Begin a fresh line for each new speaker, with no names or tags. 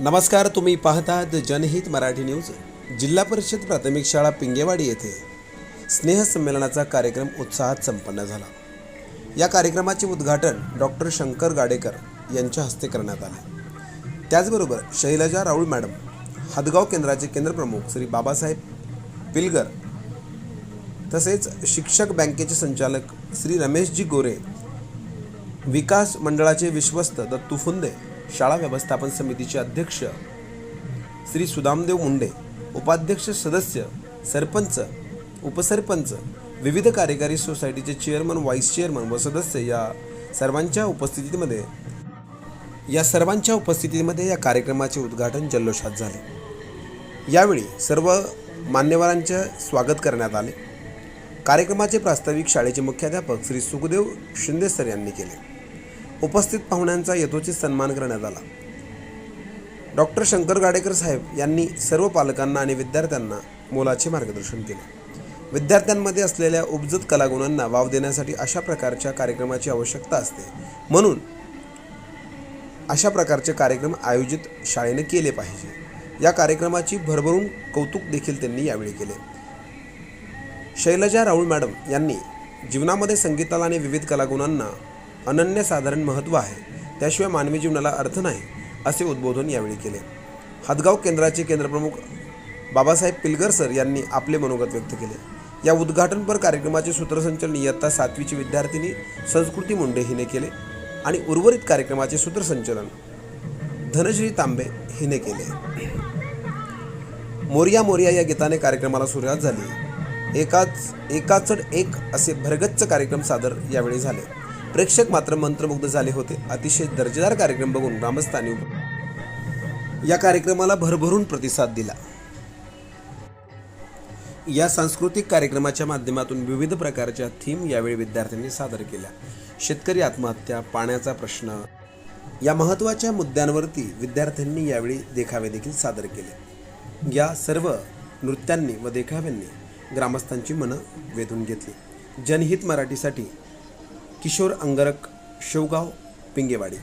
नमस्कार तुम्ही पाहतात जनहित मराठी न्यूज जिल्हा परिषद प्राथमिक शाळा पिंगेवाडी येथे. स्नेहसंमेलनाचा कार्यक्रम उत्साहात संपन्न झाला. या कार्यक्रमाचे उद्घाटन डॉक्टर शंकर गाडेकर यांच्या हस्ते करण्यात आले. त्याचबरोबर शैलजा राऊळ मॅडम हदगाव केंद्राचे केंद्रप्रमुख श्री बाबासाहेब पिलगर तसेच शिक्षक बँकेचे संचालक श्री रमेशजी गोरे विकास मंडळाचे विश्वस्त दत्तू फुंदे शाळा व्यवस्थापन समितीचे अध्यक्ष श्री सुदामदेव मुंडे उपाध्यक्ष सदस्य सरपंच उपसरपंच विविध कार्यकारी सोसायटीचे चेअरमन व्हाईस चेअरमन व सदस्य या सर्वांच्या उपस्थितीमध्ये या सर्वांच्या उपस्थितीमध्ये या कार्यक्रमाचे उद्घाटन जल्लोषात झाले. यावेळी सर्व मान्यवरांचे स्वागत करण्यात आले. कार्यक्रमाचे प्रास्ताविक शाळेचे मुख्याध्यापक श्री सुखदेव शिंदे सर यांनी केले. उपस्थित पाहुण्यांचा यथोचित सन्मान करण्यात आला. डॉक्टर शंकर गाडेकर साहेब यांनी सर्व पालकांना आणि विद्यार्थ्यांना मोलाचे मार्गदर्शन केले. विद्यार्थ्यांमध्ये असलेल्या उपजत कलागुणांना वाव देण्यासाठी अशा प्रकारच्या कार्यक्रमाची आवश्यकता असते. म्हणून अशा प्रकारचे कार्यक्रम आयोजित शाळेने केले पाहिजे. या कार्यक्रमाची भरभरून कौतुक देखील त्यांनी यावेळी केले. शैलजा राऊळ मॅडम यांनी जीवनामध्ये संगीताला आणि विविध कलागुणांना अनन्यसाधारण महत्त्व आहे. त्याशिवाय मानवी जीवनाला अर्थ नाही असे उद्बोधन यावेळी केले. हदगाव केंद्राचे केंद्रप्रमुख बाबासाहेब पिलगर सर यांनी आपले मनोगत व्यक्त केले. या उद्घाटनपर कार्यक्रमाचे सूत्रसंचलन इयत्ता सातवीची विद्यार्थिनी संस्कृती मुंडे हिने केले आणि उर्वरित कार्यक्रमाचे सूत्रसंचलन धनश्री तांबे हिने केले. मोरिया मोरिया या गीताने कार्यक्रमाला सुरुवात झाली. एकाच एकाचड एक असे भरगच्च कार्यक्रम सादर यावेळी झाले. प्रेक्षक मात्र मंत्रमुग्ध झाले होते. अतिशय दर्जेदार कार्यक्रम बघून ग्रामस्थांनी या कार्यक्रमाला भरभरून प्रतिसाद दिला. या सांस्कृतिक कार्यक्रमाच्या माध्यमातून विविध प्रकारच्या थीम यावेळी विद्यार्थ्यांनी सादर केल्या. शेतकरी आत्महत्या पाण्याचा प्रश्न या महत्त्वाच्या मुद्द्यांवरती विद्यार्थ्यांनी यावेळी देखावे देखील सादर केले. या सर्व नृत्यांनी व देखाव्यांनी ग्रामस्थांची मनं वेधून घेतली. जनहित मराठीसाठी किशोर अंगरक शेवगाव पिंगेवाडी